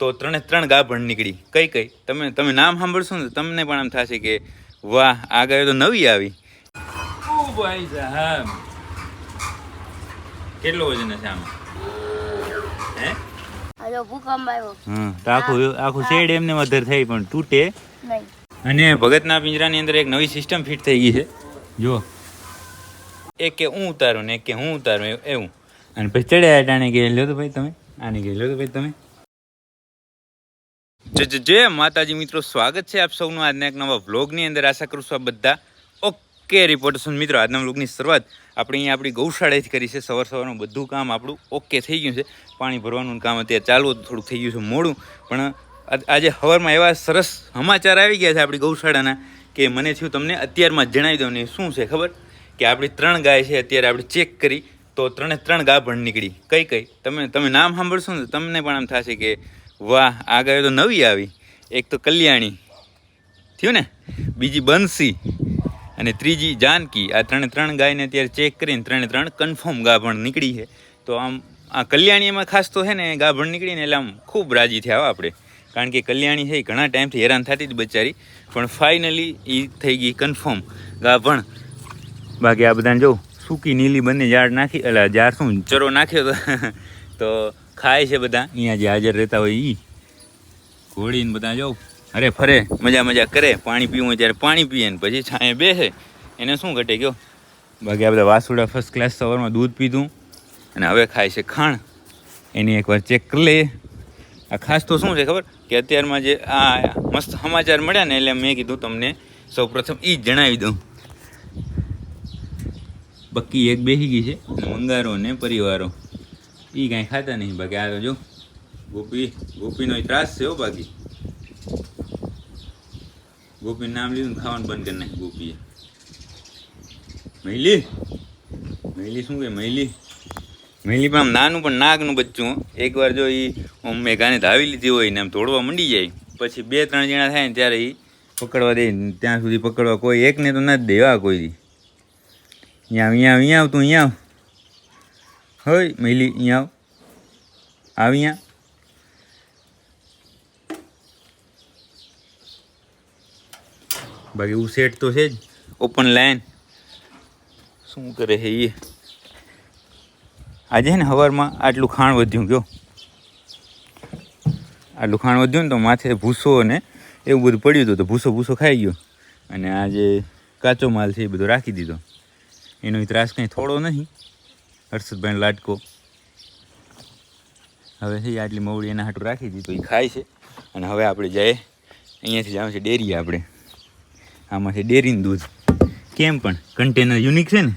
તો ત્રણે ત્રણ ગાભણ નીકળી. કઈ કઈ? તમે તમે નામ સાંભળશો ને તો તમને પણ આમ થશે કે વાહ આ ગાયો તો નવી આવી. ભાઈ સાહેબ. કેટલો વજન હશે આમાં? હે? હજો ભૂકંપ આવ્યો. હમ આખું આખું શેડ એમને મધર થઈ પણ તૂટે. અને ભગતના પિંજરાની અંદર એક નવી સિસ્ટમ ફિટ થઈ ગઈ છે. જો. એક કે હું ઉતારું ને એક કે હું ઉતારું એવું- અને પછી ચડ્યા ટાણે કે લ્યો તો ભાઈ તમે આને કે લ્યો તો ભાઈ તમે. જય માતાજી મિત્રો, સ્વાગત છે આપ સૌનું આજના એક નવા વ્લોગની અંદર. આશા કરું છું આ બધા ઓકે રિપોર્ટેશન મિત્રો, આજના વ્લોગની શરૂઆત આપણે અહીંયા આપણી ગૌશાળાથી કરી છે. સવાર સવારનું બધું કામ આપણું ઓકે થઈ ગયું છે. પાણી ભરવાનું કામ અત્યારે ચાલુ થોડુંક થઈ ગયું છે મોડું. પણ આજે સવારમાં એવા સરસ સમાચાર આવી ગયા છે આપણી ગૌશાળાના કે મને થયું તમને અત્યારમાં જણાવી દઉં ને શું છે ખબર? કે આપણી ત્રણ ગાય છે અત્યારે આપણે ચેક કરી તો ત્રણે ત્રણ ગાભણ નીકળી. કઈ કઈ? તમે તમે નામ સાંભળશો ને તમને પણ આમ થશે કે વાહ આ ગાયો તો નવી આવી. એક તો કલ્યાણી. થયું ને? બીજી બંસી. અને ત્રીજી જાનકી. આ ત્રણે ત્રણ ગાયને અત્યારે ચેક કરીને ત્રણે ત્રણ કન્ફર્મ ગાભણ નીકળી છે. તો આમ, આ કલ્યાણીમાં ખાસ તો છે ને, ગાભણ નીકળીને એટલે આમ ખૂબ રાજી થયા આપણે. કારણ કે કલ્યાણી છે એ ઘણા ટાઈમથી હેરાન થતી જ બચારી. પણ ફાઇનલી એ થઈ ગઈ કન્ફર્મ ગાભણ. બાકી આ બધાને જો સૂકી, નીલી બંને ઝાડ નાખી એટલે ઝાડ શું, ચરો નાખ્યો તો ખાય છે બધા. અહીંયા જે હાજર રહેતા હોય એ ઘોડીને બધા જો. અરે ફરે, મજા મજા કરે. પાણી પીવું ત્યારે પાણી પીએ ને પછી છાંય બેસે. એને શું ઘટે ગયો બાકી આ બધા વાસુડા ફર્સ્ટ ક્લાસ સવારમાં દૂધ પીધું અને હવે ખાય છે ખાણ. એની એકવાર ચેક કરી લઈએ. આ ખાસ તો શું છે ખબર? કે અત્યારમાં જે આ મસ્ત સમાચાર મળ્યા ને એટલે મેં કીધું તમને સૌપ્રથમ એ જ જણાવી દઉં. બક્કી એક બેસી ગઈ છે. અને મંગારો ને પરિવારો. એ કાંઈ ખાતા નહીં, બાકી આ તો જો ગોપી, ગોપીનો ત્રાસ છે હો બાકી. ગોપીનું નામ લીધું ખાવાનું બંધ કરી નાખ્યું ગોપીએ. મહિલી મહિલી શું કે મહિલી મહિલી પણ આમ નાનું પણ નાગનું બચ્ચું. એકવાર જો એ મેં ગાને ધાવી લીધી હોય ને આમ તોડવા મંડી જાય, પછી બે ત્રણ જણા થાય ને ત્યારે એ પકડવા દે. ત્યાં સુધી પકડવા કોઈ એકને તો ના દેવા કોઈ અહીંયા અહીંયા અહીંયા તું અહીંયા હોય મહિલી અહીંયા આવ. અહીંયા બાકી એવું સેટ તો છે જ. ઓપન લાઈન શું કરે છે એ આજે ને સવારમાં આટલું ખાણ વધ્યું ગયો આટલું ખાણ વધ્યું ને તો માથે ભૂસો ને એવું બધું પડ્યું હતું, તો ભૂસો ભૂસો ખાઈ ગયો. અને આ જે કાચો માલ છે એ બધો રાખી દીધો. એનો ત્રાસ કંઈ થોડો નહીં. હર્ષદભાઈ લાટકો. હવે છે આટલી મવડી એના હાટું રાખી દીધું એ ખાય છે. અને હવે આપણે જઈએ. અહીંયાથી જવાનું છે ડેરી આપણે. આમાં છે ડેરીનું દૂધ. કેમ પણ? કન્ટેનર યુનિક છે ને?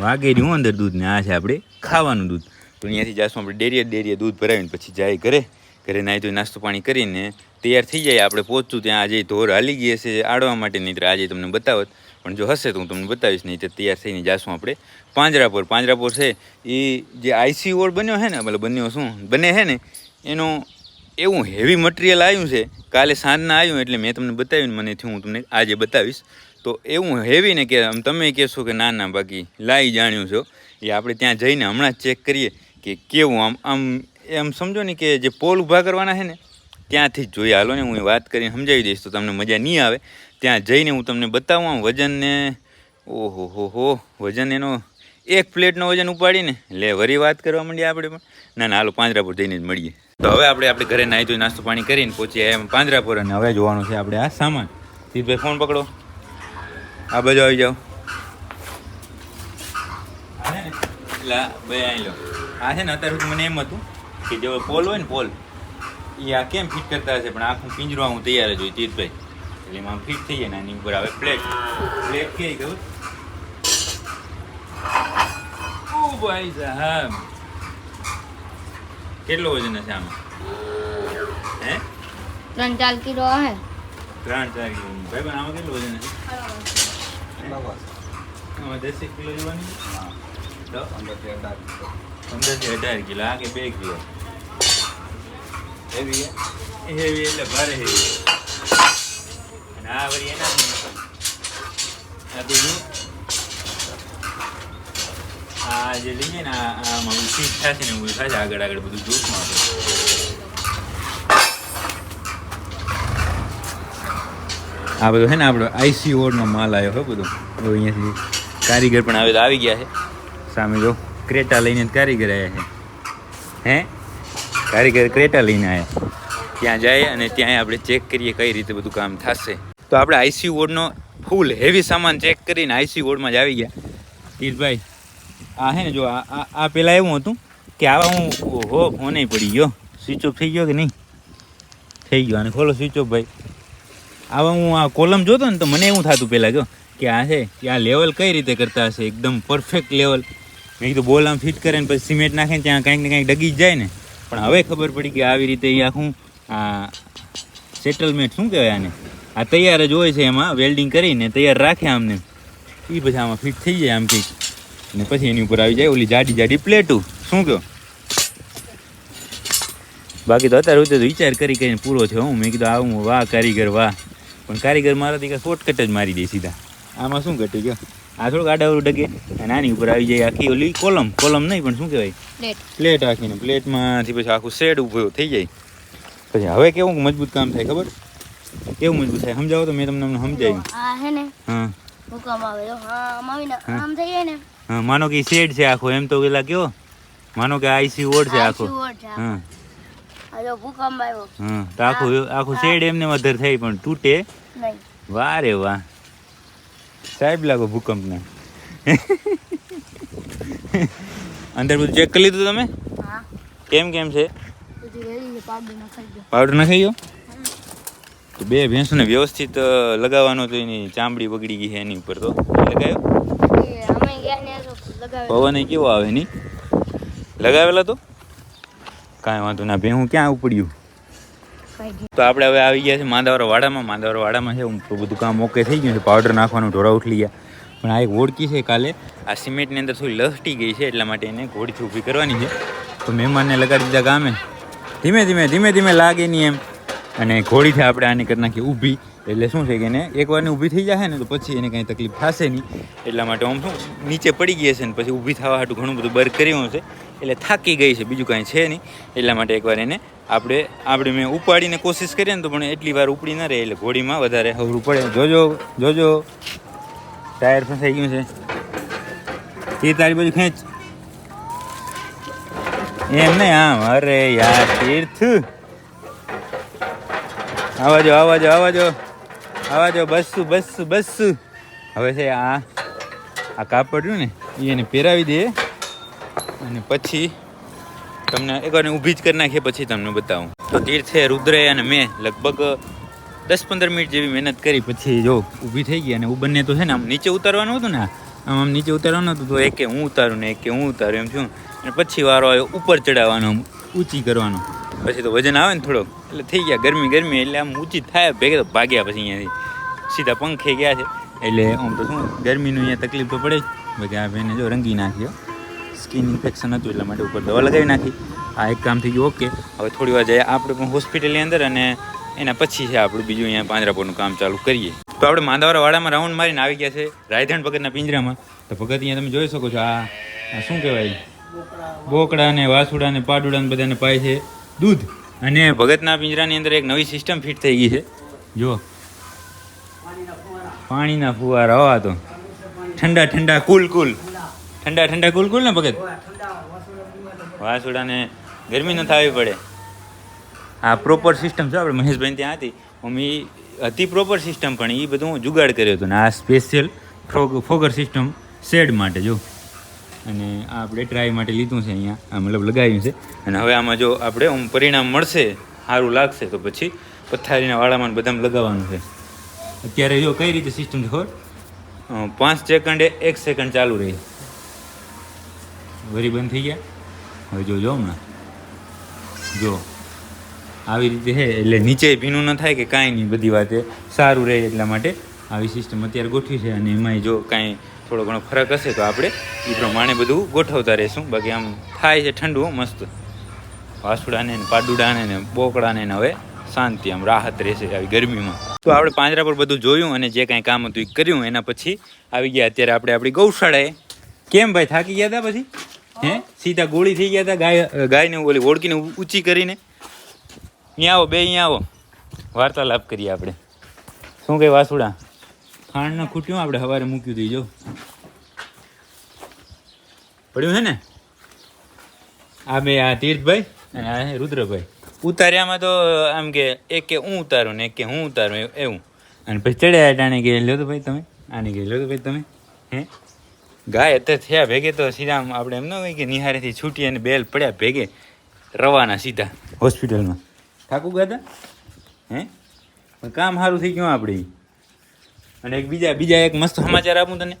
વાગેરી હું અંદર દૂધ ને આ છે આપણે ખાવાનું દૂધ. તો અહીંયાથી જાશું આપણે ડેરીએ ડેરીએ દૂધ ભરાવીને પછી જાય ઘરે. ઘરે નાહી ધોઈ નાસ્તો પાણી કરીને તૈયાર થઈ જાય, આપણે પહોંચતું ત્યાં આજે ધોર હાલી ગઈ હશે, આડવા માટે, નહીં આજે તમને બતાવત. પણ જો હશે તો હું તમને બતાવીશ, નહીં તો તૈયાર થઈને જાશું આપણે પાંજરાપોર પાંજરાપોર છે, એ જે આઈસી ઓર બન્યો છે ને, મતલબ બન્યો શું, બને છે ને, એનો એવું હેવી મટીરિયલ આવ્યું છે, કાલે સાંજના આવ્યું એટલે મેં તમને બતાવ્યું મને થયું હું તમને આજે બતાવીશ. તો એવું હેવી ને કે તમે કહેશો કે ના ના, બાકી લાઈ જાણ્યું છો, એ આપણે ત્યાં જઈને હમણાં ચેક કરીએ કે કેવું આમ આમ, એમ સમજો ને કે જે પોલ ઊભા કરવાના છે ને ત્યાંથી જ જોઈએ હાલો ને હું વાત કરીને સમજાવી દઈશ તો તમને મજા નહીં આવે. ત્યાં જઈને હું તમને બતાવું આમ વજનને. ઓહો, હો હો, વજન એનો એક પ્લેટનો વજન ઉપાડીને. લે, વરી વાત કરવા માંડીએ આપણે પણ. ના ના, હાલો પાંજરાપુર જઈને જ મળીએ. તો હવે આપણે આપણે ઘરે નાહી ધોઈ નાસ્તો પાણી કરીને પહોંચીએ એમ પાંજરાપુર અને હવે જોવાનું છે આપણે આ સામાન. સીધભાઈ ફોન પકડો. આ બાજુ આવી જાઓ. એટલે બે અહીં લો. આ છે ને અત્યારે મને એમ હતું કે જો પોલ હોય ને પોલ એ આ કેમ ફિટ કરતા હશે? પણ આખું પિંજરું હું તૈયાર જ હોય તીર્થભાઈ એટલે એમાં ફિટ થઈ જાય ને એની ઉપર આવે પ્લેટ પ્લેટ કે ઓ ભાઈ સાહેબ. કેટલો વજન હશે આમાં? હે? ત્રણ ચાર કિલો હે ત્રણ ચાર કિલો. ભાઈ પણ આમાં કેટલું વજન હશે? આમાં દસેક કિલો જોવાની તો? પંદરથી અઢાર કિલો. આ કે બે કિલો? Heavy heavy eh? એટલે ભારે હેવી અને આ વળી એના બીજું? આ જે લઈએ ને આમાં ઉછી થશે ને, એવું થશે આગળ આગળ બધું જૂથમાં આ બધું છે ને, આપણો આઈસી વોર્ડનો માલ આવ્યો હોય બધો. અહીંયાથી કારીગર પણ આવે તો આવી ગયા છે. સામે જો, ક્રેટા લઈને કારીગર આવ્યા છે. હે? કારીગર ક્રેટા લઈને આવ્યા ત્યાં જાય અને ત્યાં આપણે ચેક કરીએ કઈ રીતે બધું કામ થશે. તો આપણે આઈસી વોર્ડનો ફૂલ હેવી સામાન ચેક કરીને આઈસી વોર્ડમાં જ આવી ગયા. તીરભાઈ આ હે ને જો, આ આ- પહેલાં એવું હતું કે આવા હું ઓહો, ફોને પડી ગયો. સ્વિચ ઓફ થઈ ગયો કે નહીં? થઈ ગયો. અને ખોલો સ્વિચ ઓફ ભાઈ. આવા હું આ કોલમ જોતો ને તો મને એવું થતું પહેલાં જો, કે આ છે, કે આ લેવલ કઈ રીતે કરતા હશે? એકદમ પરફેક્ટ લેવલ મેં કીધું, બોલ આમ ફિટ કરે ને પછી સિમેન્ટ નાખે ને ત્યાં કાંઈક ને કાંઈક ડગી જાય ને. પણ હવે ખબર પડી કે આવી રીતે એ આખું આ સેટલમેન્ટ શું કહેવાય આને? આ તૈયાર જ હોય છે એમાં વેલ્ડિંગ કરીને તૈયાર રાખે આમને. એ પછી આમાં ફિટ થઈ જાય આમ કંઈક. ને પછી એની ઉપર આવી જાય ઓલી જાડી જાડી પ્લેટું. શું કહો? બાકી તો અત્યારે તો વિચાર કરી કરીને પૂરો છે હું. મેં કીધું આવું, વાહ કારીગર, વાહ. પણ કારીગર મારાથી કાંઈ શોર્ટકટ જ મારી દે સીધા. આમાં શું ઘટી ગયો? આ થોડુંક આડાવડું ડગે. અને આની ઉપર આવી જાય આખી ઓલી કોલમ. કોલમ નહીં પણ શું કહેવાય? પ્લેટ. આખીને પ્લેટમાંથી પછી આખું શેડ ઊભો થઈ જાય. પછી હવે કેવું મજબૂત કામ થાય ખબર? કેવું મજબૂત થાય સમજાવો તો મેં તમને સમજાવ્યું હે હા. માનો કે શેડ છે આખો એમ તો પેલા કયો? માનો કે આઈસી ઓડ છે આખો. હા. ભૂકંપ આવ્યો. હા તો આખું આખું શેડ એમને વધારે થાય પણ તૂટે. નહીં. વાહ રે વાહ. સાહેબ લાગો ભૂકંપના. અંદર બધું ચેક કરી લીધું તમે? કેમ કેમ છે? પાવડર નખાઈ ગયો. તો બે ભેંસોને વ્યવસ્થિત લગાવવાનો તો એની ચામડી બગડી ગઈ છે એની ઉપર તો. લગાવ્યો? પવન કેવો આવે એની? લગાવેલા તો? કાંઈ વાંધો ના ભેહું ક્યાં ઉપડ્યું? તો આપણે હવે આવી ગયા છે માંદાવર વાડામાં માંદાવર વાડામાં છે બધું કામ ઓકે થઈ ગયું છે પાવડર નાખવાનું ઢોરા ઉઠલી ગયા. પણ આ એક ઓળકી છે કાલે, આ સિમેન્ટની અંદર થોડી લસટી ગઈ છે, એટલા માટે એને ઘોડીથી ઊભી કરવાની છે. તો મહેમાનને લગાડી દીધા ગામે. ધીમે ધીમે ધીમે ધીમે લાગે નહીં એમ. અને ઘોડીથી આપણે આની કરી નાખી ઊભી. એટલે શું છે કે એને એકવારની ઊભી થઈ જશે ને, તો પછી એને કાંઈ તકલીફ થશે નહીં. એટલા માટે આમ શું, નીચે પડી ગઈ હશે ને, પછી ઊભી થવા હાટું ઘણું બધું બર્ક કર્યું હશે એટલે થાકી ગઈ છે, બીજું કાંઈ છે નહીં. એટલા માટે એકવાર એને આપણે આપણે મેં ઉપાડીને કોશિશ કરીએ ને તો પણ એટલી વાર ઉપડી ન રહે, એટલે ઘોડીમાં વધારે હવરું પડે. જોજો જોજો. ટાયર ફસાઈ ગયું છે. એ તારી બાજુ ખેંચ. એમ નહીં, આમ. અરે યાર, તીર્થ. આવાજો જો આવા જો આવા જો આવા જો બસ્સુ બસ્સુ બસ્સુ હવે છે આ આ કાપડ ને, એને પહેરાવી દે. અને પછી તમને એકવાર ઊભી જ કરી નાખીએ, પછી તમને બતાવું. તો તીર્થે, રુદ્રે અને મેં લગભગ દસ પંદર મિનિટ જેવી મહેનત કરી, પછી જો ઊભી થઈ ગઈ અને બંને તો છે ને આમ નીચે ઉતારવાનું હતું ને, આમ આમ નીચે ઉતારવાનું હતું, તો એકે હું ઉતારું ને એકે હું ઉતારું એમ છું અને પછી વારો આવ્યો ઉપર ચડાવવાનો ઊંચી કરવાનો. પછી તો વજન આવે ને થોડોક, એટલે થઈ ગયા ગરમી ગરમી, એટલે આમ ઊંચી થાય, ભેગા તો ભાગ્યા પછી અહીંયાથી. સીધા પંખે ગયા છે, એટલે આમ તો શું, ગરમીનું અહીંયા તકલીફ તો પડે જ. બાકી આ ભાઈને જો રંગી નાખ્યો. સ્કિન ઇન્ફેક્શન હતું એટલા માટે ઉપર દવા લગાવી નાખી. આ એક કામ થઈ ગયું, ઓકે. હવે થોડી વાર જાય આપણે પણ હોસ્પિટલની અંદર અને એના પછી છે આપણું બીજું અહીંયા પાંજરાપોરનું કામ ચાલુ કરીએ. તો આપણે માંદાવાળા વાડામાં રાઉન્ડ મારીને આવી ગયા છે રાયધણ ભગતના પિંજરામાં. તો ભગત અહીંયા તમે જોઈ શકો છો આ શું કહેવાય? બોકડા ને વાસુડા ને પાડુડા ને બધાને પાય છે. દૂધ. અને ભગતના પિંજરાની અંદર એક નવી સિસ્ટમ ફિટ થઈ ગઈ છે. જો પાણીના ફુવારા. હવા તો. ઠંડા ઠંડા, કુલ કુલ. ઠંડા ઠંડા કુલકુલ કુલ ને ભગત? વાસુડાને ગરમી ન થવી પડે. આ પ્રોપર સિસ્ટમ છે આપણે મહેશભાઈ ત્યાં હતી. મમ્મી હતી પ્રોપર સિસ્ટમ પણ એ બધું હું જુગાડ કર્યો હતો ને આ સ્પેશિયલ ફ્રોગ ફોગર સિસ્ટમ શેડ માટે જો. અને આ આપણે ટ્રાય માટે લીધું છે અહીંયા. આ મતલબ લગાવ્યું છે. અને હવે આમાં જો આપણે આમ પરિણામ મળશે સારું લાગશે તો પછી પથારીના વાળામાં બધામાં લગાવવાનું છે. અત્યારે જો કઈ રીતે સિસ્ટમ છે ખબર? પાંચ સેકન્ડે એક સેકન્ડ ચાલુ રહી. વરી બંધ થઈ ગયા. હવે જો જો હમણાં. જો, આવી રીતે છે એટલે નીચે ભીનું ન થાય કે કાંઈ નહીં, બધી વાતે સારું રહે એટલા માટે આવી સિસ્ટમ અત્યારે ગોઠવી છે અને એમાંય જો કાંઈ થોડો ઘણો ફરક હશે તો આપણે એ પ્રમાણે બધું ગોઠવતા રહીશું. બાકી આમ થાય છે ઠંડુ મસ્ત. વાસુડાને ને પાડુડાને ને બોકડાને ને હવે શાંતિ, આમ રાહત રહેશે આવી ગરમીમાં. તો આપણે પાંજરા પર બધું જોયું અને જે કાંઈ કામ હતું એ કર્યું. એના પછી આવી ગયા. અત્યારે આપણે આપણી ગૌશાળાએ. કેમ ભાઈ થાકી ગયા હતા પછી? હે? સીધા ગોળી થઈ ગયા હતા ગાય ગાયને ઓલી ઓળકીને ઊંચી કરીને. અહીંયા આવો, બે અહીંયા આવો. વાર્તાલાપ કરીએ આપણે. શું કહે વાસુડા? ખાંડને ખૂટ્યું આપણે સવારે મૂક્યું હતું જો. પડ્યું છે ને? આ બે, આ તીર્થભાઈ અને આ રુદ્રભાઈ. ઉતાર્યામાં તો, આમ કે, એક કે હું ઉતારું ને એક કે હું ઉતારું એવું- અને પછી ચડ્યા ટાણે કે લ્યો તો ભાઈ તમે, આને કે લ્યો તો ભાઈ તમે, હે? ગાય અત્યારે થયા ભેગે તો સીધા આપણે એમ ન હોય કે નિહારેથી છૂટી અને બેલ પડ્યા ભેગે રવાના સીધા હોસ્પિટલમાં. ઠાકુ ગયા હે? પણ કામ સારું થઈ ગયું આપણે અને એક બીજા બીજા એક મસ્ત સમાચાર આપું તને.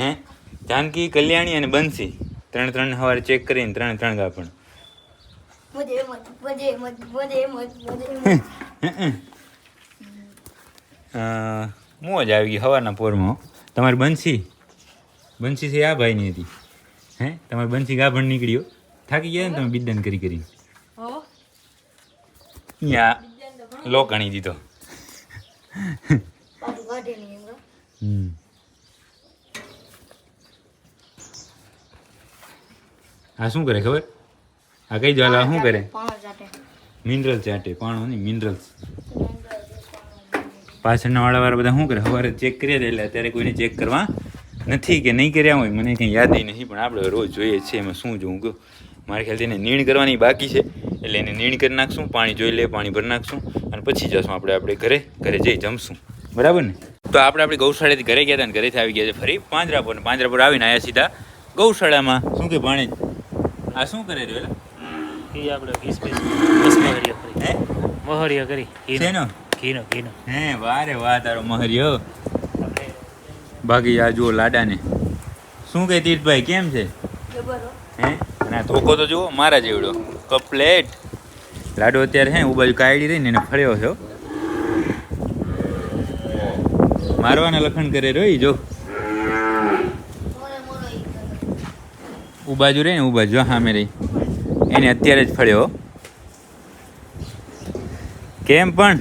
હે? જાનકી કલ્યાણી અને બંસી. ત્રણ ત્રણ સવારે ચેક કરીને ત્રણ ત્રણ ગા પણ. બધે એમ જ, બધે એમ જ, બધે એમ જ, બધે એમ જ. અ, મોજ આવી ગઈ સવારના પોરમાં હો. તમારી બંસી? બંસી છે આ ભાઈની હતી. હે? તમારી બંસી ગાભણ નીકળ્યો. થાકી ગયા ને તમે બિદ્દન કરી કરી અહીંયા લોક ગણી દીધો. આ શું કરે ખબર? આ કઈ જો શું કરે. મિનરલ ચાટે. પાણો નહીં મિનરલ્સ પાછળના વાળા વાળા બધા શું કરે? સવારે ચેક કરીએ એટલે અત્યારે કોઈને ચેક કરવા નથી કે નહીં કર્યા હોય મને કંઈ યાદ નહીં પણ આપણે રોજ જોઈએ છીએ છે એમાં શું જોઉં કહું મારે ખ્યાલથી એને નીણ કરવાની બાકી છે એટલે એને નીણ કરી નાખશું પાણી જોઈ લે પાણી ભરી નાખશું અને પછી જશું આપણે આપણે ઘરે ઘરે જઈ જમશું. બરાબર ને? તો આપણે આપણે ગૌશાળાથી ઘરે ગયા હતા ને ઘરેથી આવી ગયા છે ફરી પાંજરા પર પાંજરા પર આવીને આવ્યા સીધા ગૌશાળામાં. શું કે ભાણે? આ શું કરે રહ્યો એટલે આપણે મહરિયા કરી. હે? કરી. ઘીનો. ઘીનો ઘીનો. હે વારે વાહ તારો મહરિયો. બાકી આ જુઓ લાડાને. શું કહે તીર્થભાઈ કેમ છે? હે. અને આ ધોકો તો જુઓ મારા જેવડો. કપલેટ. લાડો અત્યારે હે હું બાજુ કાયડી રહીને એને ફળ્યો છો હો. મારવાના લખણ કરે રોઈ જો. મોરે મોરો ઈ કરે. ઉ બાજુ રહી ને ઉબાજુ બાજુ સામે રહી. એને અત્યારે જ ફળ્યો કેમ પણ?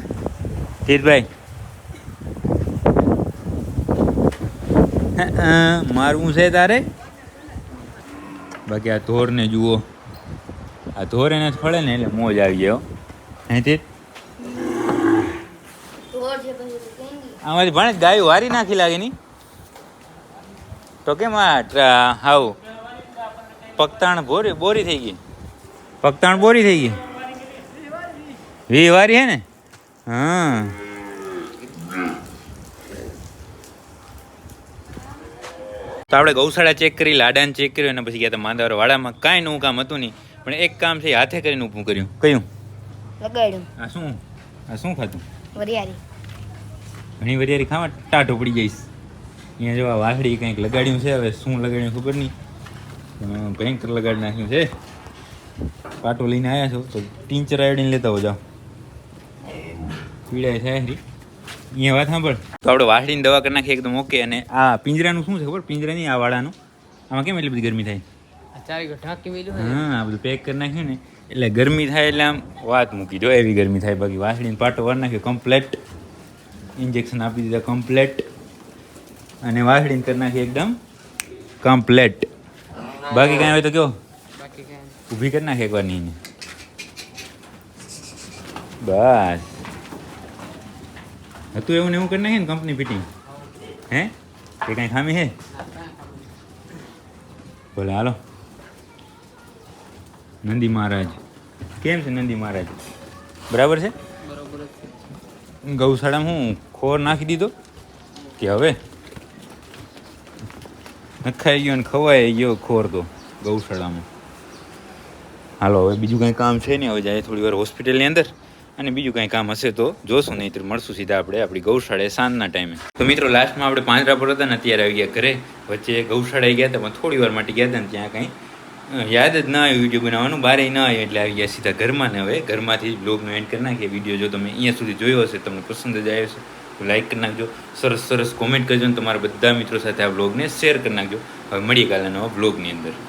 તીર્થભાઈ હે, અ, મારવું છે તારે? બાકી આ ધોરને જુઓ. આ ધોર એને ફળે ને એટલે મોજ આવી ગયો કેંગી. આમાંથી ભણે ગાયું વારી નાખી લાગે ની. તો કેમ આ હાવ, પગતાણ બોરી બોરી થઈ ગઈ? પગતાણ બોરી થઈ ગઈ? વી વારી હે ને? હા. તો આપણે ગૌશાળા ચેક કરી લાડાને ચેક કર્યું અને પછી ગયા હતા માંદાવર વાડામાં. કાંઈ નવું કામ હતું નહીં પણ એક કામ છે હાથે કરીને ઊભું કર્યું. કયું? લગાડ્યું. આ શું? આ શું ખાતું વરિયારી ઘણી વરિયારી ખાવા? ટાઢો પડી જઈશ અહીંયા જો આ કંઈક લગાડ્યું છે હવે શું લગાડ્યું ખબર નહીં. ભયંકર લગાડી નાખ્યું છે. પાટો લઈને આવ્યા છો તો ટીંચર આયોડીને લેતા હો જાઓ. પીડાય છે અહીંયા વાત સાંભળ. તો આપણે વાસળીની દવા કરી નાખીએ એકદમ ઓકે અને આ પિંજરાનું શું છે ખબર? પિંજરાની આ વાળાનું. આમાં કેમ એટલી બધી ગરમી થાય? હા આ બધું પેક કરી નાખ્યું ને એટલે ગરમી થાય એટલે આમ વાત મૂકી દો એવી ગરમી થાય. બાકી વાસળીને પાટો વાર નાખ્યો કમ્પ્લેટ ઇન્જેક્શન આપી દીધા કમ્પ્લેટ અને વાસળીને કરી નાખી એકદમ કમ્પ્લેટ બાકી કાંઈ હોય તો કયો ઊભી કરી નાખે એકવાર નહીં બસ. હતું એવું ને એવું કરી નાખે ને કંપની ફિટિંગ હે કે કાંઈ ખામી હે બોલે હાલો નંદી મહારાજ કેમ છે નંદી મહારાજ બરાબર છે બરોબર ગૌશાળામાં હું ખોર નાખી દીધો કે હવે નખાઈ ગયો ને ખવાઈ ગયો ખોર તો ગૌશાળામાં હાલો હવે બીજું કાંઈ કામ છે નહીં હવે જાય થોડી વાર હોસ્પિટલની અંદર અને બીજું કંઈ કામ હશે તો જોશું નહીં તો મળશું સીધા આપણે આપણી ગૌશાળાએ સાંજના ટાઈમે. તો મિત્રો લાસ્ટમાં આપણે પાંજરા પર હતા ને અત્યારે આવી ગયા ઘરે. વચ્ચે ગૌશાળાએ ગયા હતા, પણ થોડી વાર માટે ગયા હતા ને ત્યાં કંઈ યાદ જ ના આવ્યું વીડિયો બનાવવાનું. બારે ના આવ્યું એટલે આવી ગયા સીધા ઘરમાં ને હવે ઘરમાંથી બ્લોગનો એન્ડ કરી નાખીએ. વીડિયો જો તમે અહીંયા સુધી જોયો હશે, તમને પસંદ જ આવ્યો હશે, તો લાઈક કરી નાખજો. સરસ સરસ કોમેન્ટ કરજો અને તમારા બધા મિત્રો સાથે આ બ્લોગને શેર કરી નાખજો. હવે મળીએ કાલે નવા બ્લોગની અંદર.